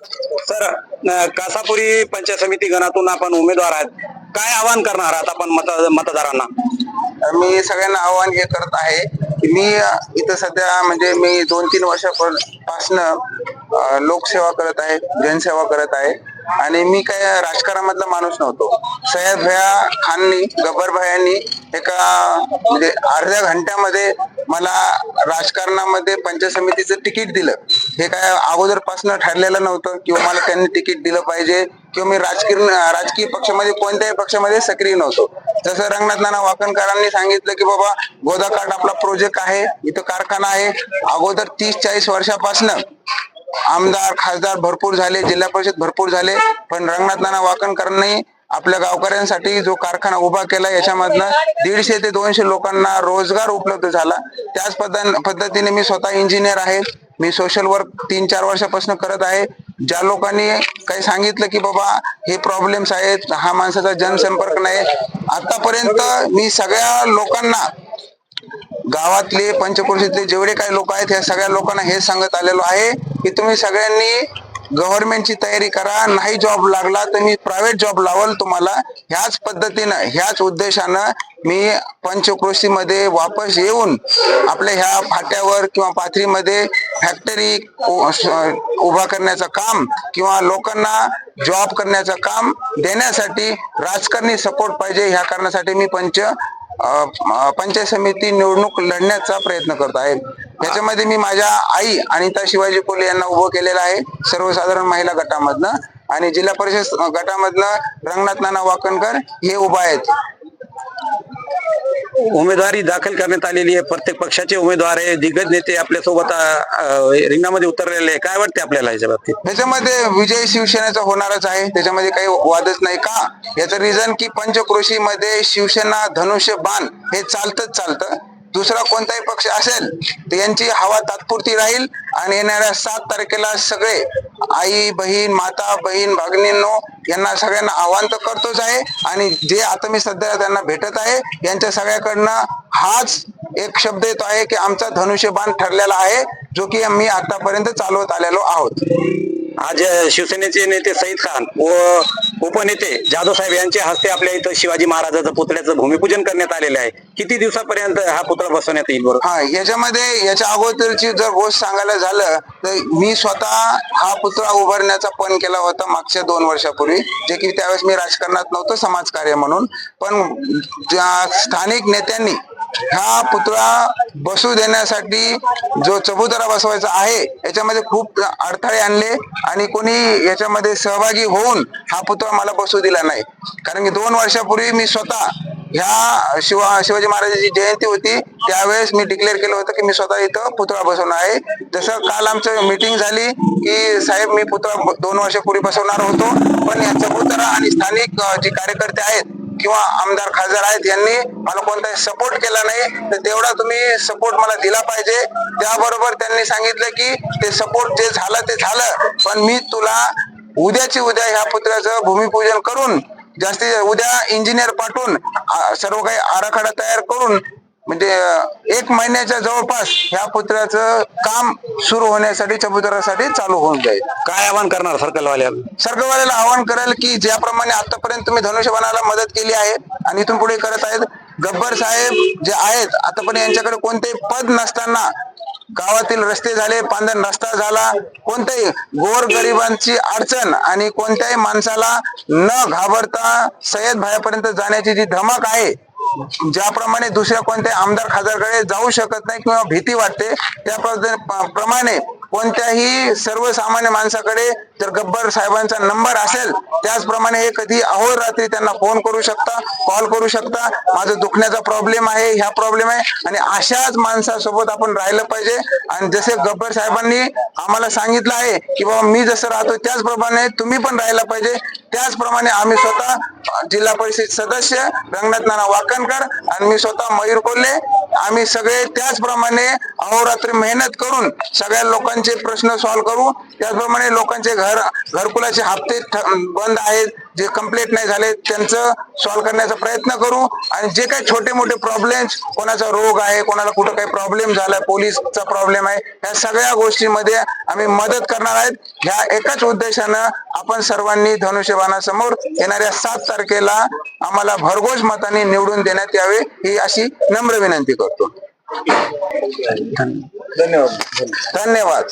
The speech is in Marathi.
सर कासापुरी पंचायत समिती गणातून आपण उमेदवार आहेत. काय आवाहन करणार आहात आपण मत मतदारांना? मी सगळ्यांना आव्हान हे करत आहे की मी इथं सध्या म्हणजे मी दोन तीन वर्षापासून लोकसेवा करत आहे जनसेवा करत आहे. आणि मी काय राजकारणामधला माणूस नव्हतो. सय्यद भया खाननी गब्बर भयांनी एका म्हणजे अर्ध्या घंट्यामध्ये मला राजकारणामध्ये पंचायत समितीचं तिकीट दिलं. हे काय अगोदरपासून ठरलेलं नव्हतं किंवा मला त्यांनी तिकीट दिलं पाहिजे किंवा मी राजकीय राजकीय पक्षामध्ये कोणत्याही पक्षामध्ये सक्रिय नव्हतो. जसं रंगनाथ नाना वाकणकरांनी सांगितलं की बाबा गोदाकाठ आपला प्रोजेक्ट आहे इथं कारखाना आहे. अगोदर तीस चाळीस वर्षापासून आमदार खासदार भरपूर झाले जिल्हा परिषद भरपूर झाले पण रंगनाथ नाना वाकणकरांनी आपल्या गावकऱ्यांसाठी जो कारखाना उभा केला याच्यामधनं दीडशे ते दोनशे लोकांना रोजगार उपलब्ध झाला. त्याच पद्धतीने मी स्वतः इंजिनियर आहे. मी सोशल वर्क तीन चार वर्षापासून करत आहे. ज्या लोकांनी काही सांगितलं की बाबा हे प्रॉब्लेम्स आहेत हा माणसाचा जनसंपर्क नाही. आतापर्यंत मी सगळ्या लोकांना गावातले पंचक्रोशीतले जेवढे काही लोक आहेत ह्या सगळ्या लोकांना हे सांगत आलेलो आहे की तुम्ही सगळ्यांनी गव्हर्नमेंटची तयारी करा नाही जॉब लागला तर मी प्रायव्हेट जॉब लावल तुम्हाला. ह्याच पद्धतीनं ह्याच उद्देशानं मी पंचक्रोशीमध्ये वापस येऊन आपल्या ह्या फाट्यावर किंवा पाथरीमध्ये फॅक्टरी उभा करण्याचं काम किंवा लोकांना जॉब करण्याचं काम देण्यासाठी राजकारणी सपोर्ट पाहिजे ह्या कारणासाठी मी पंच पंचायत समिती निवडणूक लढण्याचा प्रयत्न करत आहे. याच्यामध्ये मी माझ्या आई अनिता शिवाजी कोल्हे यांना उभं केलेलं आहे सर्वसाधारण महिला गटामधनं. आणि जिल्हा परिषद गटामधनं रंगनाथ नाना वाकणकर हे उभा आहेत. उमेदवारी दाखल करण्यात आलेली आहे. प्रत्येक पक्षाचे उमेदवार आहे. दिग्गज नेते आपल्यासोबत रिंगणामध्ये उतरलेले आहे. काय वाटते आपल्याला याच्या बाबतीत? ह्याच्यामध्ये विजय शिवसेनेचा होणारच आहे. त्याच्यामध्ये काही वादच नाही का? याचं रिझन की पंचक्रोशी मध्ये शिवसेना धनुष्य बाण हे चालतच चालतं. दुसरा कोणताही पक्ष असेल तर यांची हवा तात्पुरती राहील आणि येणाऱ्या सात तारखेला सगळे आई बहीण माता बहीण भागिनींनो यांना सगळ्यांना आव्हान तर करतोच आहे. आणि जे आता मी सध्या त्यांना भेटत आहे यांच्या सगळ्याकडनं हाच एक शब्द येतो आहे की आमचा धनुष्यबाण ठरलेला आहे जो की आम्ही आतापर्यंत चालवत आलेलो आहोत. आज शिवसेनेचे नेते सईद खान व उपनेते जाधव साहेब यांच्या हस्ते आपल्या इथं शिवाजी महाराजाचं पुतळ्याचं भूमिपूजन करण्यात आलेले आहे. किती दिवसापर्यंत हा पुतळा बसवण्यात येईल बरोबर हा याच्यामध्ये याच्या अगोदरची जर गोष्ट सांगायला झालं तर मी स्वतः हा पुतळा उभारण्याचा पण केला होता मागच्या दोन वर्षापूर्वी जे की त्यावेळेस मी राजकारणात नव्हतं समाजकार्य म्हणून. पण ज्या स्थानिक नेत्यांनी हा पुतळा बसू देण्यासाठी जो चबुतरा बसवायचा आहे याच्यामध्ये खूप अडथळे आणले आणि कोणी याच्यामध्ये सहभागी होऊन हा पुतळा मला बसू दिला नाही. कारण की दोन वर्षापूर्वी मी स्वतः ह्या शिवा शिवाजी महाराजांची जयंती होती त्यावेळेस मी डिक्लेअर केलं होतं की मी स्वतः इथं पुतळा बसवणार आहे. जसं काल आमचं मीटिंग झाली की साहेब मी पुतळा दोन वर्षापूर्वी बसवणार होतो पण या चबुतरा आणि स्थानिक जे कार्यकर्ते आहेत किंवा आमदार खासदार आहेत यांनी मला कोणताही सपोर्ट केला नाही तर तेवढा तुम्ही सपोर्ट मला दिला पाहिजे. त्याबरोबर त्यांनी सांगितलं की ते सपोर्ट जे झालं ते झालं. पण मी तुला उद्याची उद्या ह्या पुतळ्याचं भूमिपूजन करून जास्तीत उद्या इंजिनियर पाठवून सर्व काही आराखडा तयार करून म्हणजे एक महिन्याच्या जवळपास ह्या पुतळ्याचं काम सुरू होण्यासाठी चबुतऱ्यासाठी चालू होऊन जाईल. काय आवाहन करणार सर्कलवाल्या सर्कलवाल्याला आवाहन कराल की ज्याप्रमाणे आतापर्यंत तुम्ही धनुष्यबाणाला मदत केली आहे आणि इथून पुढे करत आहेत गब्बर साहेब जे आहेत आतापर्यंत यांच्याकडे कोणतेही पद नसताना गावातील रस्ते झाले पांधन रस्ता झाला कोणत्याही गोर गरिबांची अडचण आणि कोणत्याही माणसाला न घाबरता सय्यद भायापर्यंत जाण्याची जी धमक आहे ज्याप्रमाणे दुसऱ्या कोणत्याही आमदार खासदारकडे जाऊ शकत नाही किंवा भीती वाटते त्या प्रमाणे कोणत्याही सर्वसामान्य माणसाकडे जर गब्बर साहेबांचा नंबर असेल त्याचप्रमाणे हे कधी अहोरात्री त्यांना फोन करू शकता कॉल करू शकता. माझं दुखण्याचा प्रॉब्लेम आहे ह्या प्रॉब्लेम आहे. आणि अशाच माणसासोबत आपण राहिलं पाहिजे. आणि जसे गब्बर साहेबांनी आम्हाला सांगितलं आहे की बाबा मी जसं राहतो त्याचप्रमाणे तुम्ही पण राहायला पाहिजे. त्याचप्रमाणे आम्ही स्वतः जिल्हा परिषद सदस्य रंगनाथ नाना वाकणकर आणि मी स्वतः मयूर कोल्हे. आम्ही सगळे त्याचप्रमाणे अहोरात्री मेहनत करून सगळ्या लोकांचे प्रश्न सॉल्व्ह करू. त्याचप्रमाणे लोकांचे घर घरकुलाचे हप्ते बंद आहेत जे कंप्लीट नाही झाले त्यांचं सॉल्व्ह करण्याचा प्रयत्न करू. आणि जे काही छोटे मोठे प्रॉब्लेम्स कोणाचा रोग आहे कोणाला कुठं काही प्रॉब्लेम झालाय पोलीसचा प्रॉब्लेम आहे या सगळ्या गोष्टीमध्ये आम्ही मदत करणार आहेत. ह्या एकाच उद्देशानं आपण सर्वांनी धनुष्यबाणासमोर येणाऱ्या सात तारखेला आम्हाला भरघोष मताने निवडून देण्यात यावे ही अशी नम्र विनंती करतो. धन्यवाद. धन्यवाद.